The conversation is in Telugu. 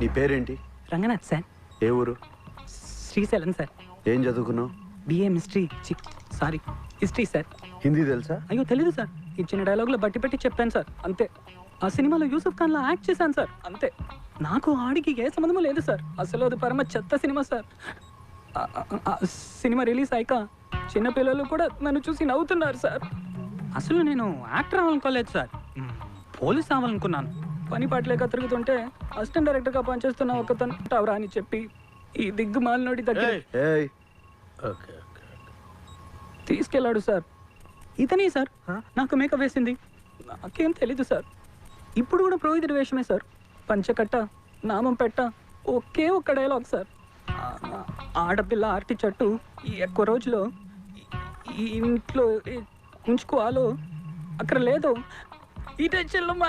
నీ పేరేంటి? రంగనాథ్ సార్. ఏ ఊరు? శ్రీశైలం సార్. ఏం చదువుకున్నావు? BA mystery sorry history sir. Hindi తెలుసా? అయ్యో తెలీదు సార్. ఇచ్చిన డైలాగులో బట్టి పెట్టి చెప్పాను సార్. అంతే. ఆ సినిమాలో యూసుఫ్ ఖాన్ లా యాక్ట్ చేశాను సార్. అంతే. నాకు ఆడికి ఏ సంబంధం లేదు సార్. అసలు అది పరమ చెత్త సినిమా సార్. సినిమా రిలీజ్ అయ్యాక చిన్న పిల్లలు కూడా నన్ను చూసి నవ్వుతున్నారు సార్. అసలు నేను యాక్టర్ అవ్వాలనుకోలేదు సార్. పోలీస్ అవ్వాలనుకున్నాను. పని పాటలేక తిరుగుతుంటే అసిస్టెంట్ డైరెక్టర్గా పనిచేస్తున్న ఒకతను టావరా అని చెప్పి ఈ దిగ్గుమాలినోడి దగ్గర తీసుకెళ్ళాడు సార్. ఇతనే సార్. నాకు మేకప్ వేసింది. నాకేం తెలీదు సార్. ఇప్పుడు కూడా ప్రోహితుడి వేషమే సార్. పంచకట్ట నామం పెట్ట ఒకే ఒక్క డైలాగ్ సార్. ఆడపిల్ల ఆర్టి చెట్టు ఈ ఎక్కువ రోజులు ఈ ఇంట్లో ఉంచుకోవాలో అక్కడ లేదు. ఈ టెన్షన్లో మా